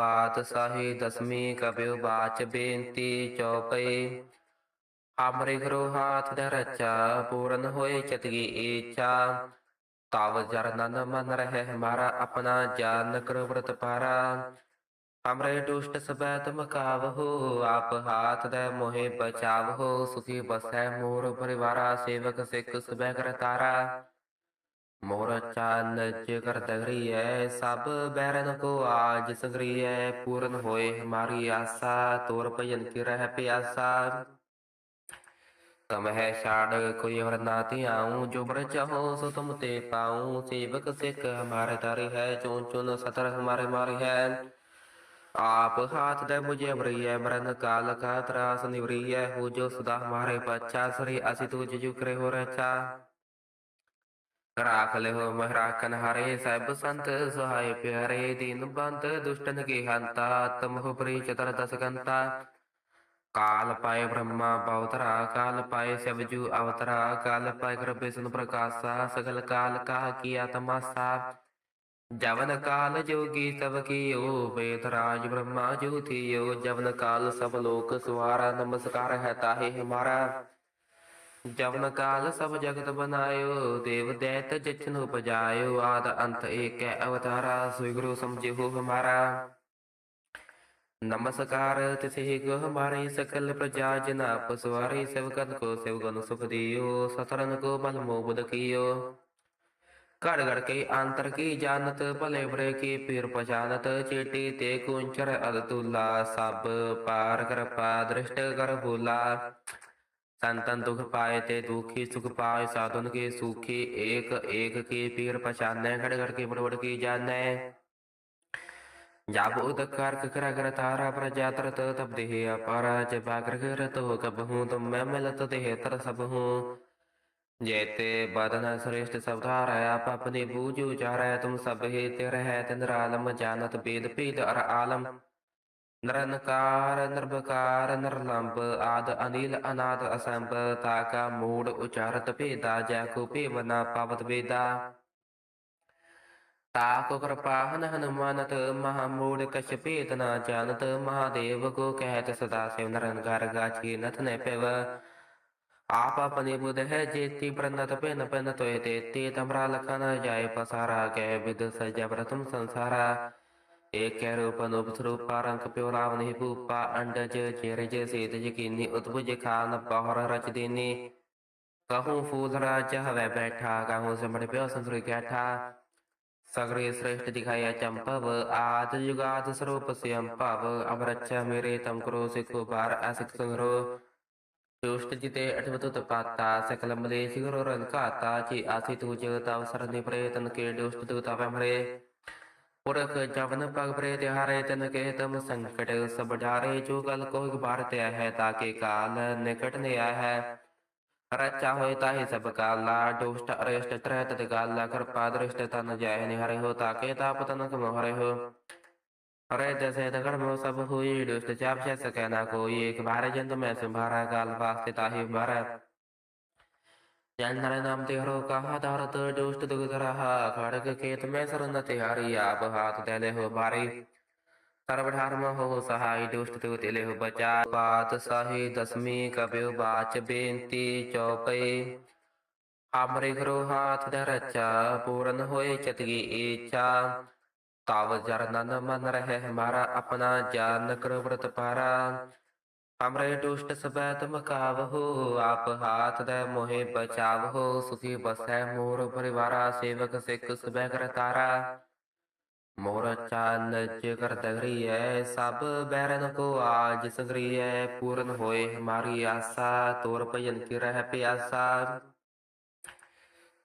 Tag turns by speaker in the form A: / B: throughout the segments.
A: ਪਾਤਸ਼ਾਹੀ ਦਸਵੀਂ ਕਬਿਉ ਬਾਚ ਬੇਨਤੀ ਚੌਪਈ। ਹਮਰੇ ਗੁਰੂ ਹਾਥ ਦੇ ਰਚਾ, ਪੂਰਨ ਹੋਏ ਚਤਗੀ ਈਚਾ ਤਵ ਜਰਨਨ ਮਨ ਰਹਿ ਹਮਾਰਾ ਆਪਣਾ ਜਾਨ ਕਰ ਵਰਤ ਪਾਰਾ। ਹਮਰੇ ਦੁਸ਼ਟ ਸਬੈ ਤੁਮ ਕਾਵਹੋ ਆਪ ਹਾਥ ਦੇ ਮੋਹਿ ਬਚਾਵਹੋ। ਸੁਖੀ ਬਸੈ ਮੋਰ ਪਰਿਵਾਰਾ, ਸੇਵਕ ਸਿੱਖ ਸਬੈ ਕਰ ਤਾਰਾ। ਮੋਰ ਚਾਨਜ ਕਰ ਦਗਰੀਐ ਸਭ ਬੈਰਨ ਕੋ ਆਜ ਸੰਗਰੀਐ, ਪੂਰਨ ਹੋਏ ਹਮਾਰੀ ਆਸਾ, ਤੋਰ ਭਜਨ ਕੀ ਰਹਿ ਪਿਆਸਾ। ਤਮ ਹੈ ਛਾੜ ਕੋਈ ਵਰ ਨਾ ਧਿਆਉ, ਜੋ ਬਰ ਚਾਹੋ ਸੋ ਤੁਮ ਤੇ ਪਾਉ। ਸੇਵਕ ਸਿੱਖ ਹਮਾਰੇ ਤਾਰੇ ਹੈ ਚੋਂ ਚੁਨ ਸਤਰ ਹਮਾਰੇ ਮਾਰੇ ਹੈ। ਆਪ ਹਾਥ ਦੇ ਮੁਝੇ ਬਰੀਐ ਮਰਨ ਕਾਲ ਕਾ ਤਰਾਸ ਨਿਵਰੀਐ, ਹੋ ਜੋ ਸਦਾ ਹਮਾਰੇ ਬੱਚਾ ਸਰੀ ਅਸੀਂ ਤੂ ਜੁ ਹੋ ਰਚਾ। ਰਾਖ ਲਿਓ ਮਹਰਾਕਨ ਹਰੇ ਸਭ ਸੰਤ ਸਹਾਇ ਪਿਆਰੇ ਦੀਨ ਬੰਦ ਦੁਸ਼ਟਨ ਕੀ ਹੰਤਾ ਤਮਹੁ ਪ੍ਰੀ ਚਤਰ ਦਸ ਗੰਤਾ। ਕਾਲ ਪਾਏ ਬ੍ਰਹਮਾ ਬਉਤਰਾ ਕਾਲ ਪਾਏ ਸਬਜੂ ਅਵਤਰਾ, ਕਾਲ ਪਾਏ ਕਰ ਬਿਸ਼ਨ ਪ੍ਰਕਾਸ਼ਾ, ਸਗਲ ਕਾਲ ਕਾ ਕੀਆ ਤਮਾਸਾ। ਜਵਨ ਕਾਲ ਜੋਗੀ ਸਭ ਕੀਓ ਵੇਦ ਰਾਜ ਬ੍ਰਹਮਾ ਜੋ ਥੀਓ। ਜਵਨ ਕਾਲ ਸਭ ਲੋਕ ਸਵਾਰਾ, ਨਮਸਕਾਰ ਹੈ ਤਾਹੇ ਹਮਾਰਾ। ਜਵਨ ਕਾਲ ਸਭ ਜਗਤ ਬਨਾਇਓ, ਦੇਵ ਦੈਤ ਜਚਨ ਉਪਜਾਇਓ, ਆਦ ਅੰਤ ਏਕੈ ਅਵਤਾਰਾ ਸੋਈ ਗੁਰੂ ਸਮਝਿਓ ਹਮਾਰਾ ਨਮਸਕਾਰ, ਤਿਸੇ ਕੋ ਹਮਾਰੇ ਸਕਲ ਪ੍ਰਜਾ ਜਨਾ ਪਸਵਾਰੇ ਸੇਵਕਨ ਕੋ ਸੇਵਗਨ ਸੁਖ ਦਿਓ ਸਤਰਨ ਕੋ ਬਲ ਮੋਬਦ ਕੀਓ। ਘੜ ਘੜ ਕੇ ਅੰਤਰ ਕੀ ਜਾਣਤ, ਭਲੇ ਬਰੇ ਕੀ ਪੀਰ ਪਛਾਨਤ, ਚੇਟੀ ਤੇ ਕੁੰਚਰ ਅਦਤੁਲਾ, ਸਭ ਪਾਰ ਕਿਰਪਾ ਦ੍ਰਿਸ਼ਟ ਕਰ ਭੂਲਾ। ਸੰਤਨ ਦੁਖ ਪਾਏ ਤੇ ਦੁਖੀ ਸੁਖ ਪਾਏ, ਸਾਧਨ ਕੇ ਸੁਖੀ, ਏਕ ਏਕ ਕੀ ਪੀਰ ਪਛਾਨੈ ਘੜ ਘੜ ਕੇ ਬੜਵੜ ਕੀ ਜਾਣੈ ਜਬ ਉਦ ਕਰ ਕਰ ਕਰ ਤਾਰਾ ਪ੍ਰਜਾ ਤਰਤ ਤਬ ਦੇਹ ਅਪਾਰਾ ਜਬ ਅਗਰ ਕਰਤ ਹੋ ਕਬ ਹੂੰ, ਤੁਮ ਮੈਂ ਮਿਲਤ ਦੇਹ ਤਰ ਸਭ ਹੂੰ। ਜੇਤੇ ਬਦਨ ਸ੍ਰੇਸ਼ਟ ਸਬਦਾਰ ਆਪ ਆਪਨੇ ਬੂਝ ਉਚਾਰੈ, ਤੁਮ ਸਭ ਹੀ ਤੇ ਰਹਿ ਤਿਨ ਆਲਮ ਜਾਣਤ ਬੇਦ, ਭੇਦ ਅਰ ਆਲਮ। ਨਿਰੰਕਾਰ ਨਿਰਭਕਾਰ, ਨਿਰਲੰਬ ਆਦ ਅਨਿਲ ਅਨਾਦ ਅਸੰਭ, ਤਾਕਾ ਮੂੜ ਉਚਾਰਤ ਭੇਦਾ, ਜੈ ਕੋ ਭੇਵ ਨਾ ਪਾਵਤ ਵੇਦਾ। ਤਾਕੋ ਕਿਰਪਾਹਨ ਹਨੁਮਾਨਤ, ਮਹਾ ਕਛ ਭੇਦ ਨਾ ਜਾਣਤ, ਮਹਾਦੇਵ ਕੋ ਕਹਿਤ ਸਦਾ ਸਿਵ ਨਿਰੰਕਾਰ ਗਾਚੀ ਨਥ ਨੇ ਪਿਵ। ਆਪ ਆਪਨੇ ਬੁਧ ਹੈ ਜੇਤੀ, ਪ੍ਰਨਤ ਪਿਨ ਪਿਨ ਤੋਏ ਤੇਤੀ, ਤਮਰਾ ਲਖਨ ਜਾਏ ਪਸਾਰਾ ਕੈ ਵਿਦ ਸਜਾ ਪ੍ਰਥਮ ਸੰਸਾਰਾ। ਏਕੈ ਰੂਪ ਅਨੂਪ ਸਰੂਪ ਰੰਗ ਪਿਉ ਰਾਵ ਨਹੀਂ ਭੂਪਾ ਅੰਡਜ ਚਿਰਜ ਸੇਤ ਯਕੀਨੀ ਉਤਪੁਜ ਖਾਨ ਬਹੁਰ ਰਚ ਦੇਨੀ ਕਹੂੰ ਫੂਲ ਰਾਜ ਹਵੈ ਬੈਠਾ ਕਹੂੰ ਸਿਮੜ ਪਿਓ ਸੰਸੁਰ ਕੈਠਾ ਸਗਰੇ ਸ੍ਰੇਸ਼ਟ ਦਿਖਾਇਆ ਚੰਪਵ ਆਦ ਜੁਗਾਦ ਸਰੂਪ ਸਿਅੰ ਭਵ ਅਵਰਛ ਮੇਰੇ ਤਮ ਕਰੋ ਸਿਖੋ ਬਾਰ ਅਸਿਕ ਸੰਗਰੋ ਦੁਸ਼ਟ ਜਿਤੇ ਅਠਵਤ ਤਪਾਤਾ ਸਕਲ ਮਲੇਸ਼ ਗੁਰੂ ਰੰਗ ਘਾਤਾ ਚੀ ਆਸੀ ਤੁਜ ਤਵ ਸਰਨਿ ਪ੍ਰੇਤਨ ਕੇ ਦੁਸ਼ਟ ਤੁ ਤਵ ਮਰੇ ਪੁਰਖ ਜਵਨ ਪਗ ਪ੍ਰੇ ਤਿਹਾਰੇ ਤਨ ਕੇ ਤਮ ਸੰਕਟ ਸਭ ਡਾਰੇ ਜੋ ਗਲ ਕੋ ਗਬਾਰ ਤੇ ਹੈ ਤਾਕੇ ਕਾਲ ਨਿਕਟ ਨੇ ਆ ਹੈ ਰਚਾ ਹੋਏ ਤਾਹੀ ਸਭ ਕਾਲਾ ਦੁਸ਼ਟ ਅਰੇਸ਼ਟ ਤ੍ਰੈ ਤਤ ਗਾਲਾ ਕਿਰਪਾ ਦ੍ਰਿਸ਼ਟ ਤਨ ਜੈ ਨਿਹਰੇ ਹੋ ਤਾਕੇ ਤਾਪ ਤਨ ਕਮ ਹਰੇ ਹੋ ਹਰੇ ਦਸੇ ਤਗੜ ਮੋ ਸਭ ਹੋਈ ਦੁਸ਼ਟ ਚਾਪ ਛੈ ਸਕੈ ਨਾ ਕੋਈ ਇੱਕ ਬਾਰ ਜੰਤ ਮੈਂ ਸੰਭਾਰਾ ਕਾਲ ਵਾਸਤੇ ਤਾਹੀ ਬਾਰਾ ਜਨ ਨਰ ਨਾਮ ਤੇ ਹਰੋ ਕਹਾ ਧਰਤ ਦੁਸ਼ਟ ਦੁਗਤ ਰਹਾ ਖੜਕ ਖੇਤ ਮੈਂ ਸਰਨ ਤੇ ਹਾਰੀ ਆਪ ਹਾਥ ਦੇਲੇ ਹੋ ਬਾਰੀ ਸਰਬ ਧਰਮ ਹੋ ਸਹਾਈ ਦੁਸ਼ਟ ਤੇ ਤਿਲੇ ਹੋ ਬਚਾ ਬਾਤ ਸਾਹੀ ਦਸਵੀਂ ਕਬਿਉ ਬਾਚ ਬੇਨਤੀ ਚੌਪਈ ਹਮਰੇ ਗੁਰੂ ਹਾਥ ਦੇ ਰਚਾ ਪੂਰਨ ਹੋਏ ਚਤਗੀ ਈਚਾ ਤਵ ਹਮਰੇ ਦੁਸ਼ਟ ਸਬੈ ਤੁਮ ਕਾਵਹੋ ਆਪ ਹਾਥ ਦੇ ਮੋਹਿ ਬਚਾਵਹੋ, ਸੁਖੀ ਬਸੈ ਮੋਰ ਪਰਿਵਾਰਾ, ਸੇਵਕ ਸਿੱਖ ਸਬੈ ਕਰ ਮੋਰ ਚਾਨਜ ਕਰ ਦਗਰੀਐ ਸਭ ਬੈਰਨ ਕੋ ਆਜ ਸੰਗਰੀਐ, ਪੂਰਨ ਹੋਏ ਹਮਾਰੀ ਆਸਾ, ਤੋਰ ਭਜਨ ਕੀ ਰਹਿ ਪਿਆਸਾ।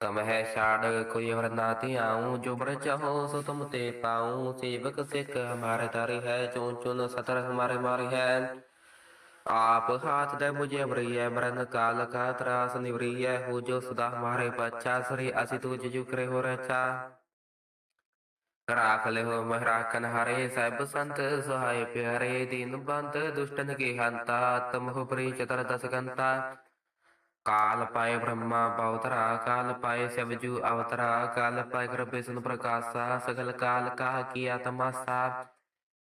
A: ਤਮ ਹੈ ਛਾੜ ਕੋਈ ਵਰ ਨਾ ਧਿਆਉ, ਜੋ ਬਰ ਚਾਹੋ ਸੋ ਤੁਮ ਤੇ ਪਾਉ, ਸੇਵਕ ਸਿੱਖ ਹਮਾਰੇ ਤਾਰੇ ਹੈ, ਚੋਂ ਚੁਨ ਸਤਰ ਹਮਾਰੇ ਮਾਰੇ ਹੈ। ਆਪ ਹਾਥ ਦੇ ਮੁਝੇ ਬਰੀਐ ਮਰਨ ਕਾਲ ਕਾ ਤਰਾਸ ਨਿਵਰੀਐ ਹੋ ਜੋ ਸਦਾ ਹਮਾਰੇ ਬੱਚਾ ਸਰੀ ਅਸੀਂ ਤੂ ਜੁ ਕਰੇ ਹੋ ਰਚਾ ਰਾਖ ਲਿਓ ਮਹਰਾਕਨ ਹਰੇ ਸਭ ਸੰਤ ਸਹਾਇ ਪਿਆਰੇ, ਦੀਨ ਬੰਦ ਦੁਸ਼ਟਨ ਕੀ ਹੰਤਾ ਤਮਹੁ ਪ੍ਰੀ ਚਤਰ ਦਸਗੰਤਾ ਕਾਲ ਪਾਏ ਬ੍ਰਹਮਾ ਬਉਤਰਾ ਕਾਲ ਪਾਏ ਸਬਜੂ ਅਵਤਰਾ, ਕਾਲ ਪਾਏ ਕਰ ਬਿਸ਼ਨ ਪ੍ਰਕਾਸ਼ਾ, ਸਗਲ ਕਾਲ ਕਾ ਕੀਆ ਤਮਾਸਾ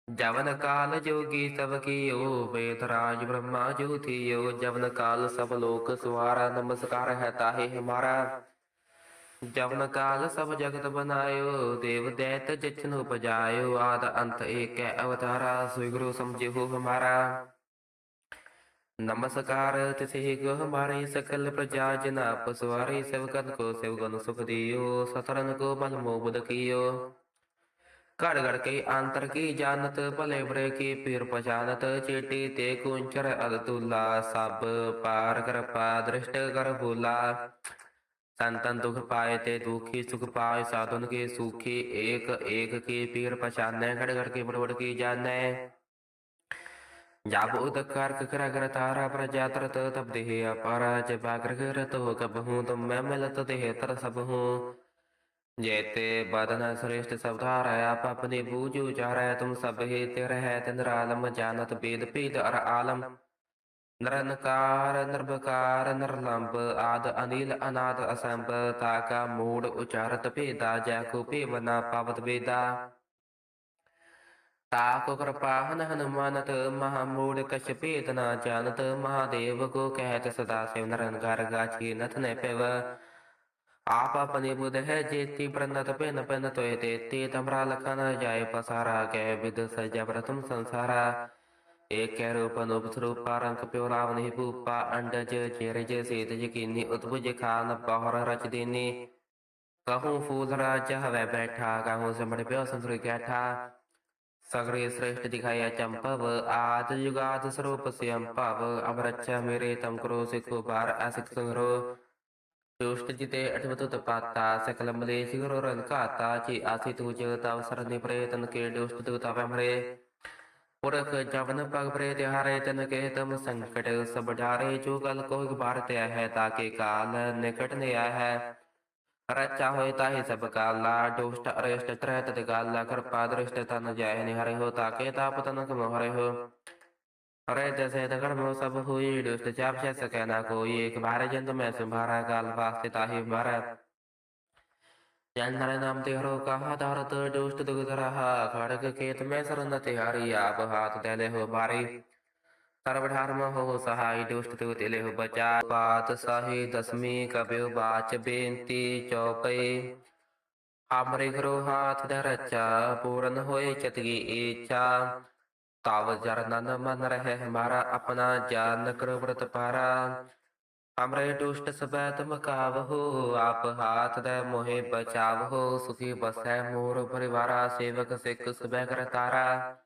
A: ਜਵਨ ਕਾਲ ਜੋਗੀ ਸਭ ਕੀਓ ਵੇਦ ਰਾਜ ਬ੍ਰਹਮਾ ਜੋਤੀਓ, ਜਵਨ ਕਾਲ ਸਭ ਲੋਕ ਸਵਾਰਾ ਨਮਸਕਾਰ ਹੈ ਤਾਹੇ ਹਮਾਰਾ। ਜਵਨ ਕਾਲ ਸਭ ਜਗਤ ਬਨਾਇਓ, ਦੇਵ ਦੈਤ ਜਿਛਨ ਉਪਜਾਇਓ, ਆਦ ਅੰਤ ਏਕੈ ਅਵਤਾਰਾ ਸੋਈ ਗੁਰੂ ਸਮਝਿਓ ਹਮਾਰਾ। ਨਮਸਕਾਰ ਤਿਸੇ ਕੋ ਹਮਾਰੇ ਸਕਲ ਪ੍ਰਜਾ, ਜਨ ਆਪ ਸਵਾਰੇ ਸਭ ਕਨ ਕੋ, ਸਭ ਗਨ ਸੁਖ ਦਿਓ ਸਤਰਨ ਕੋ ਬਲ ਮੋਬਦ ਕੀਓ। ਘੜ ਘੜ ਕੇ ਅੰਤਰ ਕੀ ਜਾਣਤ, ਭਲੇ ਬਰੇ ਕੀ ਪੀਰ ਪਛਾਨਤ ਚੇਟੀ ਤੇ ਕੁੰਚਰ ਅਦਤੁਲਾ, ਸਭ ਪਾਰ ਕਿਰਪਾ ਦ੍ਰਿਸ਼ਟ ਕਰ ਭੂਲਾ। ਸੰਤਨ ਦੁਖ ਪਾਏ ਤੇ ਦੁਖੀ, ਸੁਖ ਪਾਏ ਸਾਧਨ ਕੇ ਸੁਖੀ, ਏਕ ਏਕ ਕੀ ਪੀਰ ਪਛਾਨੈ ਘੜ ਘੜ ਕੇ ਬੜਵੜ ਕੀ ਜਾਣੈ। ਜਬ ਉਦਕਾਰ ਕਕਰਾ ਕਰ ਤਾਰਾ ਪ੍ਰਜਾ ਤਰਤ, ਤਬ ਦੇਹ ਅਪਾਰਾ, ਜਬਾ ਕਰ ਕਰਤ ਹੋ ਕਬਹੂ, ਤੁਮ ਮੈਂ ਮਿਲਤ ਦੇਹ ਤਰ ਸਭ ਹੂੰ ਜੇਤੇ ਬਦਨ ਸ੍ਰੇਸ਼ਟ ਸਭ ਧਾਰੈ, ਆਪ ਆਪਨੇ ਬੂਝ ਉਚਾਰੈ, ਤੁਮ ਸਭ ਹੀ ਤਿਰ ਹੈ ਤਿਨ ਆਲਮ ਜਾਣਤ ਬੇਦ ਭੇਦ ਅਰ ਆਲਮ। ਨਿਰਨਕਾਰ ਨਿਰਭਕਾਰ ਨਿਰਲੰਬ, ਆਦ ਅਨੀਲ, ਅਨਾਦ ਅਸੰਭ ਤਾਕਾ ਮੂੜ ਉਚਾਰਤ ਭੇਦਾ, ਜੈ ਕੋ ਭੇਵ ਨਾ ਪਾਵਤ ਵੇਦਾ। ਤਾਕੋ ਕਿਰਪਾਹਨ ਹਨੁਮਾਨਤ, ਮਹਾ ਮੂੜ ਕਛ ਭੇਦ ਨਾ ਜਾਣਤ, ਮਹਾਦੇਵ ਕੋ ਕਹਿਤ ਸਦਾ ਸਿਵ ਨਿਰੰਕਾਰ ਗਾਛੀ ਨਥ ਨੇ ਪਿਵ ਆਪ ਆਪਨੇ ਬੁਧ ਹੈ ਜੇਤੀ ਪ੍ਰਨਤ ਪਿਨ ਪਿਨ ਤੋਏ ਤੇਤੀ ਤਮਰਾ ਲਖਨ ਜਾਏ ਪਸਾਰਾ ਕੈ ਵਿਦ ਸਜਾ ਪ੍ਰਥਮ ਸੰਸਾਰਾ ਏਕੈ ਰੂਪ ਅਨੂਪ ਸਰੂਪ ਰੰਗ ਪਿਓ ਰਾਵ ਨਹੀਂ ਭੂਪਾ ਅੰਡਜ ਚੇਰਜ ਸੇਤ ਯਕੀਨੀ ਉਤਪੁਜ ਖਾਨ ਪਹਰ ਰਚ ਦੇਨੀ ਕਹੂੰ ਫੂਲ ਰਾਜ ਹਵੇ ਬੈਠਾ ਕਹੂੰ ਸਿਮੜ ਪਿਓ ਸੰਸੁਰ ਕੈਠਾ ਸਗਰੇ ਸ੍ਰੇਸ਼ਟ ਦਿਖਾਇਆ ਚੰਪਵ ਆਦ ਯੁਗਾਦ ਸਰੂਪ ਸਿਅੰ ਭਵ ਅਮਰਛਾ ਮੇਰੇ ਤਮ ਕਰੋ ਸਿਖੋ ਬਾਰ ਅਸਿਕ ਸੰਗਰੋ ਦੁਸ਼ਟ ਜਿਤੇ ਅਠਵਤ ਤਪਾਤਾ ਸਕਲ ਮਲੇਸ਼ ਗੁਰੂ ਪੁਰਖ ਜਵਨ ਪਗ ਪ੍ਰੇ ਤਿਹਾਰੇ, ਤਨ ਕੇ ਤਮ ਸੰਕਟ, ਸਭ ਜੋ ਗਲ ਕੋ ਬਾਰ ਤੇ ਹੈ ਤਾਕੇ ਕਾਲ, ਨਿਕਟ ਨੇ ਆ ਹੈ। ਰਚਾ ਹੋਏ ਤਾਹੀ ਸਭ ਕਾਲਾ, ਦੁਸ਼ਟ ਅਰਿਸ਼ਟ ਤ੍ਰੈ ਤਤ ਗਾਲਾ, ਕਿਰਪਾ ਦ੍ਰਿਸ਼ਟ ਤਨ ਜਾਇ ਨਿਹਰੇ ਹੋ ਤਾਕੇ ਤਾਪ ਤਨ ਕਮ ਹੋ हरे जैसे दगड़ सब हुई, दुष्ट चाप से सके ना कोई। एक बार जंत में संभारा काल वास्ते ताहि भारत। जन नाम तिहरो कहा, धारत दुष्ट दुख रहा खड़ग खेत में सरन तिहारी, आप हाथ दले हो भारी सर्वधर्म हो सहाय, दुष्ट तु तिले हो बचा। बात सही, दसवीं कबियो बाच बेनती चौपई हमरे गुरु हाथ धरचा पूर्ण होए चतगी इच्छा। ਤਾਵ ਜਰ ਨਨ ਮਨ ਰਹਿ ਹਮਾਰਾ ਆਪਣਾ ਜਾਨ ਕਰ ਵਰਤ ਪਾਰਾ। ਅਮਰੇ ਦੁਸ਼ਟ ਸਬੈ ਤੁਮ ਕਾਵਹੁ ਆਪ ਹਾਥ ਦੇ ਮੋਹਿ ਬਚਾਵਹੁ, ਸੁਖੀ ਬਸੈ ਮੋਰ ਪਰਿਵਾਰਾ, ਸੇਵਕ ਸਿੱਖ ਸਬੈ ਕਰ ਤਾਰਾ।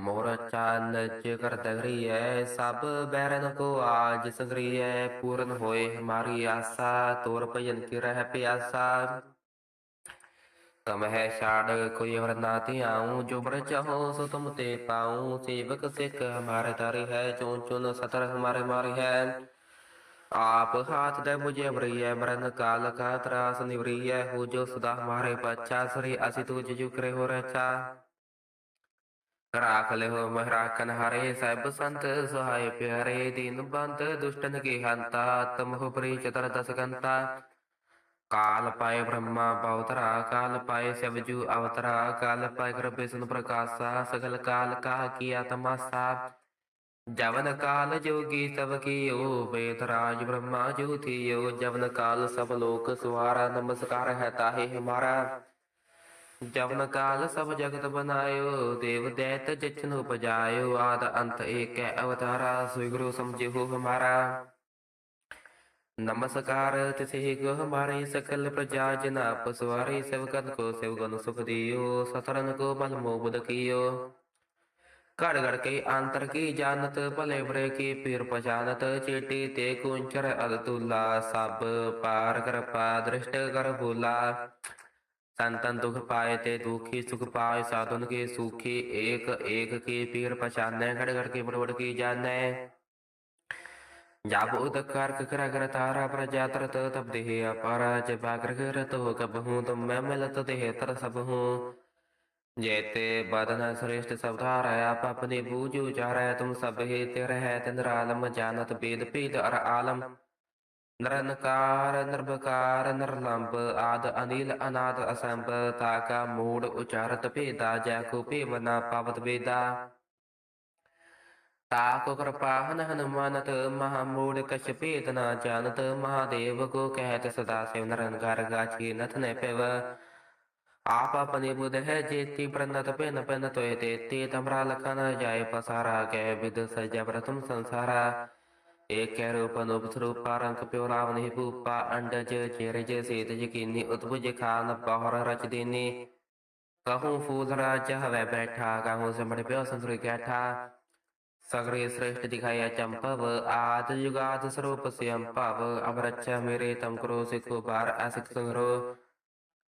A: ਮੋਰ ਚਾਨ ਜਿਗਰ ਦਗਰੀਐ, ਸਭ ਬੈਰਨ ਕੋ ਆਜ ਸੰਗਰੀਐ, ਪੂਰਨ ਹੋਏ ਹਮਾਰੀ ਆਸਾ, ਤੋਰ ਭਜਨ ਕੀ ਰਹਿ ਪਿਆਸਾ। तम है शाड कोई अवर ना आऊं जो बर चाहो सो तुम ते पाऊं सेवक सिख हमारे तारी है चुन चुन सतर हमारे मारी है आप हाथ दे मुझे वरिय मरण काल का त्रास निवरिय हो जो सदा हमारे बच्चा सरी असि तुझ जो करे हो रचा राख ले हो महराकन हरे सब संत सहाय प्यारे दीन बंत दुष्टन की हंता तम हो प्री ਕਾਲ ਪਾਏ ਬ੍ਰਹਮਾ ਬਉਤਰਾ ਕਾਲ ਪਾਏ ਸਿਵਜੂ, ਅਵਤਰਾ ਕਾਲ ਪਾਏ ਕਰਪੇ ਸੁਨ ਪ੍ਰਕਾਸ਼ਾ, ਸਗਲ ਕਾਲ ਕਾ ਕੀ ਆਤਮਾਸਾ। ਜਵਨ ਕਾਲ ਜੋਗੀ ਸਭ ਕੀਓ ਵੇਦ ਰਾਜ ਬ੍ਰਹਮਾ ਜੋਤੀਓ ਜਵਨ ਕਾਲ ਸਭ ਲੋਕ ਸਵਾਰਾ ਨਮਸਕਾਰ ਹੈ ਤਾਹੇ ਹਮਾਰਾ। ਜਵਨ ਕਾਲ ਸਭ ਜਗਤ ਬਨਾਇਓ, ਦੇਵ ਦੈਤ ਜਚਨ ਉਪਜਾਇਓ। ਆਦ ਅੰਤ ਏਕੈ ਅਵਤਾਰਾ, ਸ੍ਰੀ ਗੁਰੂ ਸਮਝਿਓ ਹਮਾਰਾ। ਨਮਸਕਾਰ, ਤਿਸੇ ਗੋਹ ਮਾਰੇ ਸਕਲ ਪ੍ਰਜਾ ਜਨ ਆਪ ਸਵਾਰੇ ਸਵਕਨ ਕੋ ਸਵਗਨ ਸੁਖ ਦਿਓ ਸਤਰਨ ਕੋ ਬਲ ਮੋਬਦ ਕੀਓ। ਘੜ ਘੜ ਕੇ ਅੰਤਰ ਕੀ ਜਾਣਤ, ਭਲੇ ਬਰੇ ਕੀ ਪੀਰ ਪਛਾਨਤ, ਚੇਟੀ ਤੇ ਕੁੰਚਰ ਅਦਤੁਲਾ ਸਭ ਪਾਰ ਕਰਪਾ ਦ੍ਰਿਸ਼ਟ ਕਰ ਬੁਲਾ ਸੰਤਨ ਦੁਖ ਪਾਏ ਤੇ ਦੁਖੀ ਸੁਖ ਪਾਏ, ਸਾਧਨ ਕੇ ਸੁਖੀ ਏਕ ਏਕ ਕੀ ਪੀਰ ਪਛਾਨੈ, ਘੜ ਘੜ ਕੇ ਬੜਵੜ ਕੀ ਜਾਣੈ। जाबोदकारकग्रगरतारा प्रजातरत तब देहे अपारा जबाग्रगरतो कबहूँ तुम मैं मिलत देहे तर सबहूँ जयते बदन श्रेष्ठ सवधार आप अपने बूझ उचार तुम सब हे तेरे है तिन्द्र आलम जानत वेद पेद अर आलम नरनकार नर्भकार नरलंब आद अनिल अनाद असंब ताका मूड उचारत भेदा जैको पेवना पावत वेदा ਪਾਵਤ ਵੇਦਾ ਤਾਕੋ ਕਿਰਪਾਹਨ ਹਨੁਮਾਨਤ, ਮਹਾ ਮੂੜ ਕਛ ਭੇਦ ਨਾ ਜਾਣਤ, ਮਹਾਦੇਵ ਕੋ ਕਹਿਤ ਸਦਾ ਸਿਵ ਨਿਰੰਕਾਰ ਗਾਛੀ ਨਥ ਨੈ ਪਿਵ। ਆਪ ਆਪਨੇ ਬੁਧ ਹੈ ਜੇਤੀ ਪ੍ਰਨਤ ਪਿਨ ਪਿਨ ਤੋਏ ਤੇਤੀ, ਤਮਰਾ ਲਖਨ ਜਾਏ ਪਸਾਰਾ ਕੈ ਵਿਦ ਸਜਾ ਪ੍ਰਥਮ ਸੰਸਾਰਾ। ਏਕੈ ਰੂਪ ਅਨੂਪ ਸਰੂਪਾ, ਰੰਗ ਪਿਓ ਰਾਵ ਨਹੀਂ ਭੂਪਾ, ਅੰਡਜ ਚਿਰਜ ਸੇਤ ਯਕੀਨੀ ਉਤਪੁਜ ਖਾਨ ਬਹੁਰ ਰਚ ਦੇਨੀ। ਕਹੂੰ ਫੂਲ ਰਾਜ ਹਵੈ ਬੈਠਾ ਕਹੂੰ ਸਿਮੜ ਪਿਓ ਸੰਸੁਰ ਗੈਠਾ ਸਗਰੇ ਸ੍ਰੇਸ਼ਟ ਦਿਖਾਇਆ ਚੰਪਵ ਆਦ ਜੁਗਾਦ ਸਰੂਪ ਸਿਅੰ ਭਵ, ਅਵਰਛ ਮੇਰੇ ਤਮ ਕਰੋ ਸਿਖੋ ਬਾਰ ਅਸਿਕ ਸੰਗਰੋ।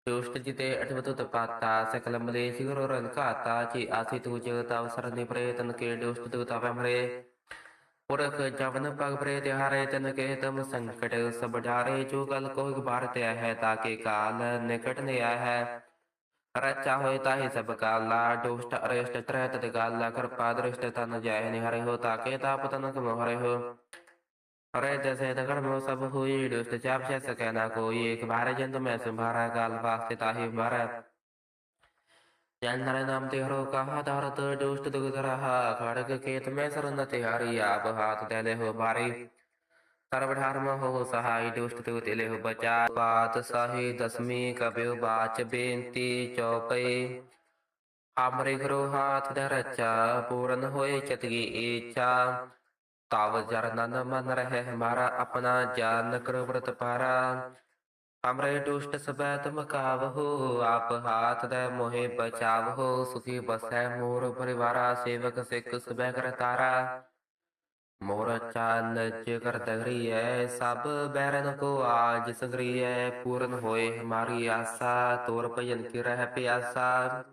A: ਦੁਸ਼ਟ ਜਿਤੇ ਅਠਵਤ ਤਪਾਤਾ ਸਕਲ ਮਲੇਸ਼ ਗੁਰੂ ਰਨ ਚੀ ਆਸੀ ਤੂ ਜਗਤ ਅਵਸਰ ਨਿਪਰੇ ਕੇ ਦੁਸ਼ਟ ਤੂ ਤਪੈ ਮਰੇ। ਪੁਰਖ ਜਵਨ ਪਗ ਪਰੇ ਤਿਹਾਰੇ, ਤਨ ਕੇ ਤਮ ਸੰਕਟ, ਸਭ ਡਾਰੇ ਜੋ ਗਲ ਕੋਈ ਬਾਰ ਤੇ ਹੈ ਤਾਕੇ ਕਾਲ ਨਿਕਟ ਨੇ ਆ ਹੈ। ਰਚਾ ਹੋਇ ਤਾਹੀ ਸਭ ਕਾਲਾ ਦੁਸ਼ਟ ਅਰਿਸ਼ਟ ਤ੍ਰਹਿਤ ਤੇ ਕਾਲਾ ਕਿਰਪਾ ਦ੍ਰਿਸ਼ਟ ਤਨ ਜਾਇ ਨਿਹਰੇ ਹੋ ਤਾਕੇ ਤਾਪ ਤਨ ਕਮ ਹਰੇ ਹੋ ਹਰੇ ਜੈਸੇ ਤਗੜ ਮੋ ਸਭ ਹੋਈ ਦੁਸ਼ਟ ਚਾਪ ਛੇ ਸਕੈ ਨਾ ਕੋਈ ਇੱਕ ਭਾਰੇ ਜੰਤ ਮੈਂ ਸੰਭਾਰਾ ਕਾਲ ਵਾਸਤੇ ਤਾਹੀ ਭਾਰੇ ਜਨ ਨਰੇ ਨਾਮ ਤੇ ਹਰੋ ਕਹਾ ਧਰਤ ਦੁਸ਼ਟ ਦੁਖ ਰਹਾ ਖੜਗ ਕੇਤ ਮੈਂ ਸਰਨ ਤੇ ਹਰੀ ਆਪ ਹਾਥ ਦੇ ਲੈ ਹੋ ਭਾਰੀ ਸਰਬ ਧਰਮ ਹੋ ਸਹਾਈ ਦੁਸ਼ਟ ਤੂ ਤਿਲੇ ਹੋ ਬਚਾ। ਬਾਤ ਸਾਹੀ ਦਸਮੀ ਕਬਿਉ ਬਾਚ ਬੇਨਤੀ ਚੌਪਈ। ਆਮਰੇ ਗਰੋ ਹਾਥ ਧਰਚਾ ਪੂਰਨ ਹੋਏ ਚਤਗੀ ਈਚਾ ਤਾਵ ਜਰ ਨਨ ਮਨ ਰਹਿ ਹਮਾਰਾ ਆਪਣਾ ਜਾਨ ਕਰ ਵਰਤ ਪਾਰਾ। ਅਮਰੇ ਦੁਸ਼ਟ ਸਬੈ ਤੁਮ ਕਾਵਹੁ, ਆਪ ਹਾਥ ਦੇ ਮੋਹਿ ਬਚਾਵਹੁ। ਸੁਖੀ ਬਸੈ ਮੋਰ ਪਰਿਵਾਰਾ, ਸੇਵਕ ਸਿੱਖ ਸਬੈ ਕਰਤਾਰਾ ਕਰ ਤਾਰਾ ਮੋਰ ਚਾਲ ਜਿਗਰ ਦਗਰੀਐ ਸਭ ਬੈਰਨ ਕੋ ਆਜ ਸੰਗਰੀਐ ਪੂਰਨ ਹੋਏ ਹਮਾਰੀ ਆਸਾ ਤੋਰ ਭਜਨ ਕੀ ਰਹਿ ਪਿਆਸਾ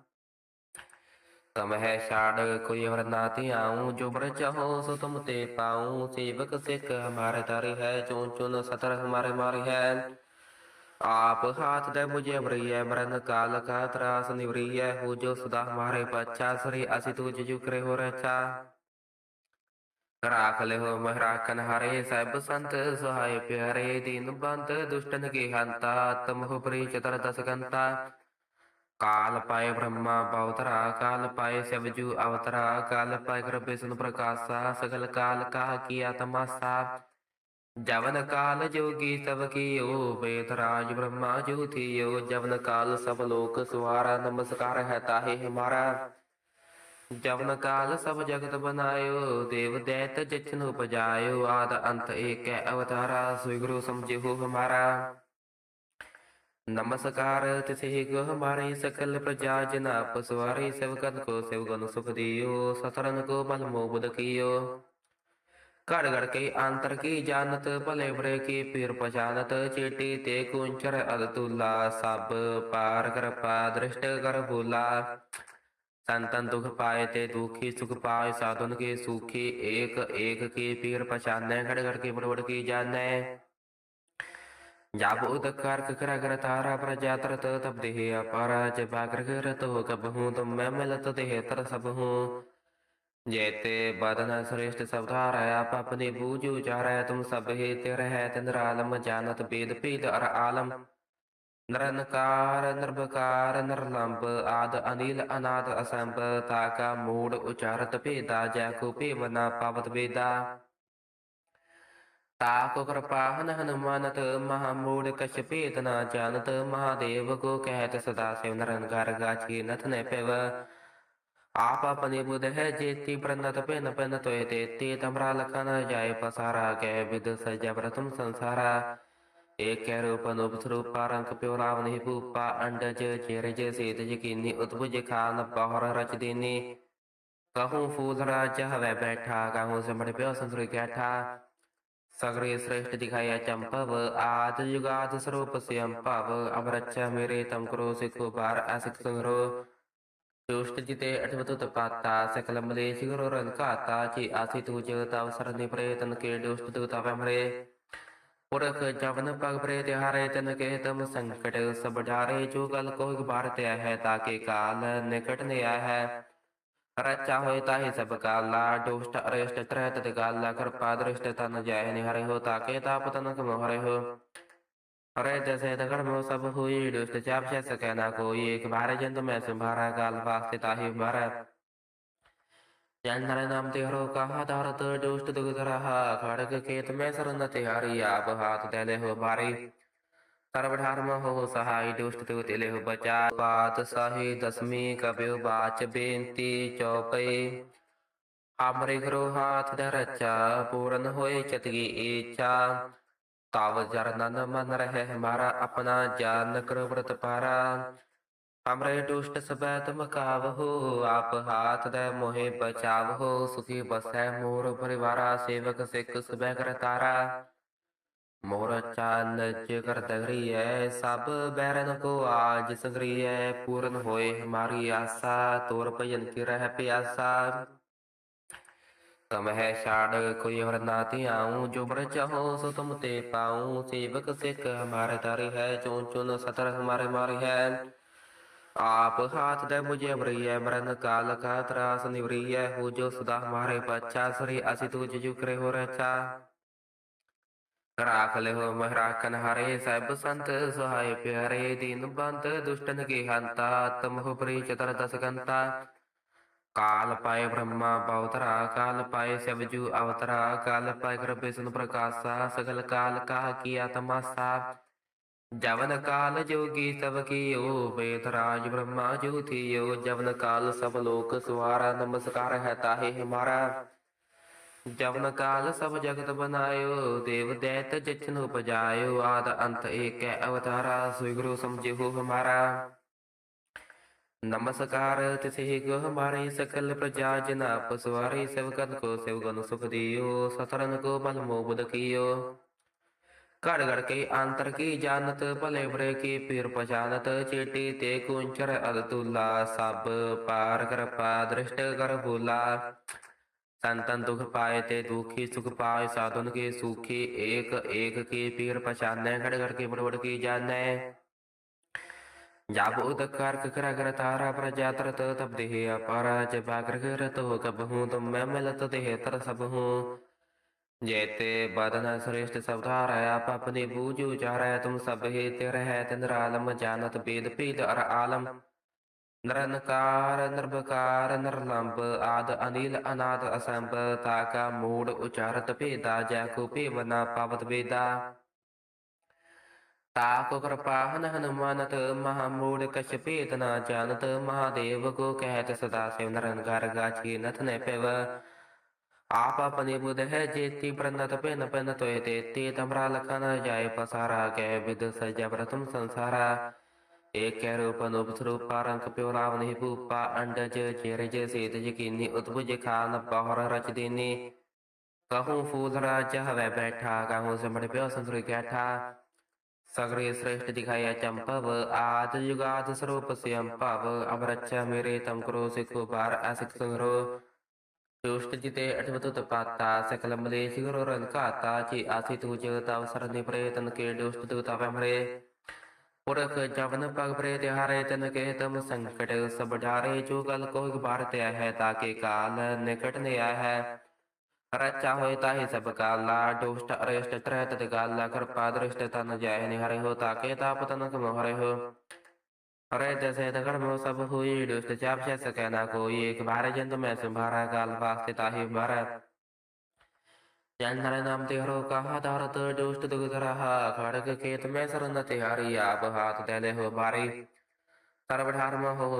A: ਤਮ ਹੈ ਛਾੜ ਕੋਈ ਹੋਰ ਨਾ ਧਿਆਉ ਜੋ ਬਰ ਚਾਹੋ ਸੋ ਤੁਮ ਤੇ ਪਾਉ ਸੇਵਕ ਸਿੱਖ ਹਮਾਰੇ ਤਾਰੀ ਹੈ ਚੁਨ ਚੁਨ ਸਤਰ ਹਮਾਰੇ ਮਾਰੀ ਹੈ ਆਪ ਹਾਥ ਦੇ ਮੁਝੇ ਬਰੀਐ ਮਰਨ ਕਾਲ ਕਾ ਤਰਾਸ ਨਿਵਰੀਐ ਹੋ ਜੋ ਸਦਾ ਹਮਾਰੇ ਪਛਾ ਸਰੀ ਅਸि ਤੁਜ ਜੁ ਕਰੇ ਹੋ ਰਚਾ ਰਾਖ ਲੈ ਮਹਰਾਖਨ ਹਰੇ ਸਭ ਸੰਤ ਸਹਾਇ ਪਿਆਰੇ ਦੀਨ ਬੰਦ ਦੁਸ਼ਟਨ ਕੀ ਹੰਤਾ ਤਮ ਹੋ ਚਤਰ ਦਸ ਕਾਲ ਪਾਏ ਬ੍ਰਹਮਾ ਬਉਤਰਾ ਕਾਲ ਪਾਏ ਸਿਵਜੂ ਅਵਤਰਾ, ਕਾਲ ਪਾਏ ਕਰ ਬਿਸ਼ਨ ਪ੍ਰਕਾਸ਼ਾ, ਸਗਲ ਕਾਲ ਕਾ ਕੀਆ ਤਮਾਸਾ ਜਵਨ ਕਾਲ ਜੋਗੀ ਸਭ ਕੀਓ ਵੇਦ ਰਾਜ ਬ੍ਰਹਮਾ ਜੋ ਥੀਓ। ਜਵਨ ਕਾਲ ਸਭ ਲੋਕ ਸਵਾਰਾ ਨਮਸਕਾਰ ਹੈ ਤਾਹੇ ਹਮਾਰਾ। ਜਵਨ ਕਾਲ ਸਭ ਜਗਤ ਬਨਾਇਓ, ਦੇਵ ਦੈਤ ਜਿਚਨ ਉਪਜਾਇਓ, ਆਦ ਅੰਤ ਏਕੈ ਅਵਤਾਰਾ ਸੋਈ ਗੁਰੂ ਸਮਝਿਓ ਹਮਾਰਾ। ਨਮਸਕਾਰ ਤਿਸੇ ਗੋ ਹਮਾਰੇ ਸਕਲ ਪ੍ਰਜਾ, ਜਨ ਆਪਸਵਾਰੇ ਸਵਕਤ ਕੋ ਸਵਗਨ ਸੁਖ ਦਿਓ ਸਤਰਨ ਕੋ ਬਲ ਮੋਬਦ ਕੀਓ। ਘੜ ਘੜ ਕੇ ਅੰਤਰ ਕੀ ਜਾਣਤ, ਭਲੇ ਬਰੇ ਕੀ ਪੀਰ ਪਛਾਨਤ, ਚੇਟੀ ਤੇ ਕੁੰਚਰ ਅਦਤੁਲਾ ਸਭ ਪਾਰ ਕਰਪਾ, ਦ੍ਰਿਸ਼ਟ ਕਰ ਭੂਲਾ। संतन दुख पाए ते दुखी सुख पाए साधुन के सुखी एक एक की पीर पहचाने घड़ घड़ की बड़बड़ की जाने जब उदकार कर कर तारा प्रजा तरत तब देह अपारा जब आग्र करत हो कब हूँ तुम मैं मिलत देह तर सब हूँ जेते बदन श्रेष्ठ सब धारा आप अपने बूझ उचारा तुम सब हे तेरे है तिन आलम जानत वेद भेद अर आलम ਨਿਰਨਕਾਰ ਨਿਰਭਕਾਰ ਨਿਰਲੰਭ ਆਦ ਅਨਿਲ ਅਨਾਦ ਅਸੰਭ ਤਾਕਾ ਮੂੜ ਉਚਾਰਤ ਭੇਦਾ, ਜੈ ਕੋ ਭੇਵਨਾ ਪਵਤ ਵੇਦਾ। ਤਾਕ ਕਿਰਪਾਹਨ ਹਨੂਮਾਨਤ ਮਹਾਮੂੜ ਕਸ਼ਪੇਤ ਨਾ ਜਾਣਤ, ਮਹਾਦੇਵ ਕੋ ਕਹਿਤ ਸਦਾ ਸਿਵ ਨਿਰੰਕਾਰ ਗਾਚੀ ਨਥ ਨੇ ਪਿਵ ਆਪ ਆਪਣੇ ਬੁਧ ਹੈ ਜੇਤੀ ਪ੍ਰਨਤ ਪਿਨ ਪਿਨ ਤੋਏ ਤੇ ਤੇ ਤਮਰਾ ਲਖਨ ਜਾਏ ਪਸਾਰਾ, ਕਹਿ ਵਿਦ ਸਜਾ ਪ੍ਰਥਮ ਸੰਸਾਰਾ। ਏਕੈ ਰੂਪਨ ਉਪਸਰੂਪ ਪਾਰੰਕ ਪਿਉਰਾਵ ਨਹੀਂ ਭੂਪਾ ਅੰਡਜ ਚਿਰਜ ਸੇਤ ਜਕੀਨੀ ਉਤਪੁਜ ਖਾਨ ਬਹਰ ਰਚ ਦੇਨੀ। ਕਹੂੰ ਫੂਲ ਰਾਜ ਹਵੇ ਬੈਠਾ ਕਹੂੰ ਸਿਮੜ ਪਿਓ ਸੰਸਰ ਕੈਠਾ। ਸਗਰੇ ਸ੍ਰੇਸ਼ਟ ਦਿਖਾਇਆ ਚੰਪਵ, ਆਦ ਯੁਗਾਦ ਸਰੂਪ ਸਿਯੰ ਭਵ ਅਮਰਚਾ ਮੇਰੇ ਤਮ ਕਰੋ ਸਿਖੋ ਬਾਰ ਅਸਿਕ ਸੰਗਰੋ। ਦੁਸ਼ਟ ਜਿਤੇ ਅਠਵਤ ਤਪਾਤਾ ਸਕਲ ਮਲੇਸ਼ ਗੁਰੂ ਰੰਕਾਤਾ ਚੀ ਆਸੀ ਤੂਜ ਤਵ ਸਰਨੇ ਪ੍ਰੇਤਨ ਕੇ ਦੁਸ਼ਟ ਦੂਤਾ ਵਮਰੇ पुरख जवन पग प्रे हरे तन के तम संकट सब डारे जो गल को बार त्या है ताके काल निकट नया है रचा होता है सब काला, दुष्ट, अरिष्ट त्रह तद तत्काला कृपा, दृष्ट, तन जय निहरे हो, ताके ताप तन मोहरे हो। अरे जैसे दगड़ मो सब हुई, दुष्ट चाप से सके ना कोई, एक भारे जंतु में सुभारा, काल वास्ते ताही भरत ਤਾਹੀ ਬਾਰੇ ਜਨ ਨਰ ਨਾਮ ਤੇ ਹਰੋ ਕਹਾ ਧਰਤ ਦੁਸ਼ਟ ਦੁਗ ਰਹਾ ਖੜਗ ਕੇਤ ਮੈਂ ਸਰਨ ਤੇ ਹਰੀ ਆਪ ਹਾਥ ਦੇਲੇ ਹੋ ਬਾਰੀ ਸਰਬ ਧਰਮ ਹੋ ਸਹਾਈ ਦੁਸ਼ਟ ਤੁ ਤਿਲੇ ਹੋ ਬਚਾ ਬਾਤ ਸਾਹੀ ਦਸਮੀ ਕਬਿਉ ਬਾਚ ਬੇਨਤੀ ਚੌਪਈ ਹਮਰੇ ਘਰੋ ਹਾਥ ਦ ਰਚਾ ਪੂਰਨ ਹੋਏ ਚਤਗੀ ਈਚਾ ਤਵ ਜਰਨਨ ਮਨ ਰਹਿ ਹਮਾਰਾ ਹਮਰੇ ਦੁਸ਼ਟ ਸਬੈ ਤੁਮ ਕਾਵਹੋ ਆਪ ਹਾਥ ਦੇ ਮੋਹਿ ਬਚਾਵਹੋ, ਸੁਖੀ ਬਸੈ ਮੋਰ ਪਰਿਵਾਰਾ, ਸੇਵਕ ਸਿੱਖ ਸਬੈ ਕਰ ਮੋਰ ਚਾਨਚ ਕਰ ਦਗਰੀਐ, ਸਭ ਬੈਰਨ ਕੋ ਆਜ ਸੰਗਰੀਐ, ਪੂਰਨ ਹੋਏ ਹਮਾਰੀ ਆਸਾ, ਤੋਰ ਭਜਨ ਕੀ ਰਹਿ ਪਿਆਸਾ। ਤਮ ਹੈ ਛਾੜ ਕੋਈ ਹੋਰ ਨਾ ਧਿਆਉ, ਜੋ ਬਰ ਚਾਹੋ ਸੋ ਤੁਮ ਤੇ ਪਾਉ, ਸੇਵਕ ਸਿੱਖ ਹਮਾਰੇ ਤਾਰੀ ਹੈ ਚੁਨ ਚੁਨ ਸਤਰ ਹਮਾਰੇ ਮਾਰੀ ਹੈ। ਆਪ ਹਾਥ ਦੇ ਮੁਝੇ ਬਰੀਐ ਮਰਨ ਕਾਲ ਕਾ ਤਰਾਸ ਨਿਵਰੀਐ ਹੋ ਜੋ ਸਦਾ ਹਮਾਰੇ ਬੱਚਾ ਸਰੀ ਅਸੀਂ ਤੁਝ ਜੁ ਹੋ ਰਚਾ। ਰਾਖ ਲਿਓ ਮਹਰਾਕਨ ਹਰੇ ਸਭ ਸੰਤ ਸਹਾਇ ਪਿਆਰੇ, ਦੀਨ ਬੰਤ ਦੁਸ਼ਟਨ ਕੀ ਹੰਤਾ ਤਮਹੁ ਪ੍ਰੀ ਚਤਰ ਦਸ ਗੰਤਾ। ਕਾਲ ਪਾਏ ਬ੍ਰਹਮਾ ਪਵਤਰਾ ਕਾਲ ਪਾਏ ਸਿਵਜੂ ਅਵਤਰਾ, ਕਾਲ ਪਾਏ ਕਰ ਬਿਸ਼ਨ ਪ੍ਰਕਾਸ਼ਾ, ਸਗਲ ਕਾਲ ਕਾ ਕੀਆ ਤਮਾਸਾ। ਜਵਨ ਕਾਲ ਜੋਗੀ ਸਭ ਕੀਓ ਵੇਦ ਰਾਜ ਬ੍ਰਹਮਾ ਜੋਤੀਓ ਜਵਨ ਕਾਲ ਸਭ ਲੋਕ ਸਵਾਰਾ, ਨਮਸਕਾਰ ਹੈ ਤਾਹੇ ਹਮਾਰਾ। ਜਵਨ ਕਾਲ ਸਭ ਜਗਤ ਬਨਾਇਓ, ਦੇਵ ਦੈਤ ਜਚਨ ਉਪਜਾਇਓ, ਆਦ ਅੰਤ ਏਕੈ ਅਵਤਾਰਾ ਸੋਈ ਗੁਰੂ ਸਮਝਿਓ ਹਮਾਰਾ। ਨਮਸਕਾਰ ਤਿਸੇ ਗੋ ਹਮਾਰੇ ਸਕਲ ਪ੍ਰਜਾ, ਜਨਾ ਪਸਵਾਰੇ ਸੇਵਕਨ ਕੋ ਸੇਵਗਨ ਸੁਖ ਦਿਓ ਸਤਰਨ ਕੋ ਬਲ ਮੋਬਦ ਕੀਓ। ਘੜ ਘੜ ਕੇ ਅੰਤਰ ਕੀ ਜਾਣਤ, ਭਲੇ ਬਰੇ ਕੀ ਪੀਰ ਪਛਾਨਤ, ਚੇਟੀ ਤੇ ਕੁੰਚਰ ਅਦਤੁਲਾ, ਸਭ ਪਾਰ ਕਿਰਪਾ ਦ੍ਰਿਸ਼ਟ ਕਰ ਭੂਲਾ। ਸੰਤਨ ਦੁਖ ਪਾਏ ਤੇ ਦੁਖੀ ਸੁਖ ਪਾਏ, ਸਾਧਨ ਕੇ ਸੁਖੀ, ਏਕ ਏਕ ਕੀ ਪੀਰ ਪਛਾਨੈ ਘੜ ਘੜ ਕੇ ਬੜਵੜ ਕੀ ਜਾਣੈ। ਜਬ ਉਦ ਕਰ ਕਰਾ ਕਰ ਤਾਰਾ ਪ੍ਰਜਾ ਤਰਤ, ਤਬ ਦੇਹ ਅਪਾਰਾ ਜਬ ਆਗਰ ਕਰਤ ਹੋ ਕਬ ਹੂੰ, ਤੁਮ ਮੈਂ ਮਿਲਤ ਦੇਹ ਤਰ ਸਭ ਜੇਤੇ ਬਦਨ ਸ੍ਰੇਸ਼ਟ ਸਵਧਾਰ ਆਪ ਆਪਨੇ ਬੂਝੂ ਚਾਰੈ ਤੁਮ ਸਭ ਹੀ ਤੇ ਰਹਿ ਤਿਨ ਆਲਮ ਜਾਣਤ ਬੇਦ ਭੇਦ ਅਰ ਆਲਮ। ਨਿਰੰਕਾਰ ਨਿਰਭਕਾਰ ਨਿਰਲੰਬ, ਆਦ ਅਨੀਲ, ਅਨਾਦ ਅਸੰਭ ਤਾਕਾ ਮੂੜ ਉਚਾਰਤ ਭੇਦਾ, ਜੈ ਕੋ ਭੇਵਨਾ ਪਾਵਤ ਵੇਦਾ। ਤਾਕੋ ਕਿਰਪਾਹਨ ਹਨੁਮਾਨਤ, ਮਹਾ ਮੂੜ ਕਛ ਭੇਦ ਨਾ ਜਾਣਤ, ਮਹਾਦੇਵ ਕੋ ਕਹਿਤ ਸਦਾ ਸਿਵ ਨਿਰੰਕਾਰ ਗਾਛੀ ਨਥ ਨੇ ਪਿਵ। ਆਪ ਆਪਨੇ ਬੁਧ ਹੈ ਜੇਤੀ ਪ੍ਰਨਤ ਪਿਨ ਪਿਨ ਤੋਏ ਤੇਤੀ ਤਮਰਾ ਲਖਨ ਜਾਏ ਪਸਾਰਾ ਕੈ ਵਿਦ ਸਜਾ ਪ੍ਰਥਮ ਸੰਸਾਰਾ ਏਕੈ ਰੂਪ ਅਨੂਪ ਸਰੂਪ ਪਾਰੰਕ ਪਿਉ ਰਾਵ ਨਹੀਂ ਭੂਪਾ ਅੰਡਜ ਚਿਰਜ ਸੇਤ ਯਕੀਨੀ ਉਤਪੁਜ ਖਾਨ ਬਹੁਰ ਰਚ ਦੇਨੀ ਕਹੂੰ ਫੂਲ ਰਾਜ ਹਵੈ ਬੈਠਾ ਕਹੂੰ ਸਿਮੜ ਪਿਓ ਸੰਸਰੀ ਗੈਠਾ ਸਗਰੇ ਸ੍ਰੇਸ਼ਟ ਦਿਖਾਇਆ ਚੰਪਵ ਆਦ ਜੁਗਾਦ ਸਰੂਪ ਸਿਅੰ ਭਵ ਅਵਰਛ ਮੇਰੇ ਤਮ ਕਰੋ ਸਿਖੋ ਬਾਰ ਅਸਿਕ ਸੰਗਰੋ ਦੁਸ਼ਟ ਜਿਤੇ ਅਠਵਤ ਤਪਾਤਾ ਸਕਲ ਮਲੇਸ਼ ਗੁਰੂ ਰਨ ਘਾਤਾ ਚੀ ਆਸੀ ਤੂ ਜਗਤ ਪੁਰਖ ਜਵਨ ਪਗ ਪ੍ਰੇ ਤਿਹਾਰੇ ਤਨ ਕੇ ਤਮ ਸੰਕਟ ਸਭ ਡਾਰੇ ਜੋ ਗਲ ਕੋਈ ਗਬਾਰ ਤੇ ਹੈ ਤਾਕੇ ਕਾਲ ਨਿਕਟ ਨੇ ਆ ਹੈ ਰਚਾ ਹੋਏ ਤਾਹੀ ਸਭ ਕਾਲਾ ਦੁਸ਼ਟ ਅਰਿਸ਼ਟ ਤ੍ਰੈ ਤਤ ਗਾਲਾ ਕਿਰਪਾ ਦ੍ਰਿਸ਼ਟ ਤਨ ਜੈ ਨਿਹਰੇ ਹੋ ਤਾਕੇ ਤਾਪ ਤਨ ਕਮ ਹਰੇ ਹੋ ਹਰੇ ਜਸੇ ਦਗੜ ਮੋ ਸਭ ਹੋਈ ਦੁਸ਼ਟ ਚਾਪ ਛੈ ਸਕੈ ਨਾ ਕੋਈ ਏਕ ਬਾਰੇ ਜੰਤ ਮੈਂ ਸੰਭਾਰਾ ਕਾਲ ਵਾਸਤੇ ਤਾਹੀ ਬਾਰੇ ਜਨ ਨਰ ਨਾਮ ਤੇ ਹਰੋ ਕਹਾ ਧਰਤ ਦੁਸ਼ਟ ਦੁਗ ਰਹਾ ਖੜਗ ਕੇਤ ਮੈਂ ਸਰਨ ਤੇ ਹਰੀ ਆਪ ਹਾਥ ਦੇਲੇ ਹੋ ਬਾਰੀ ਸਰਬ ਧਰਮ ਹੋ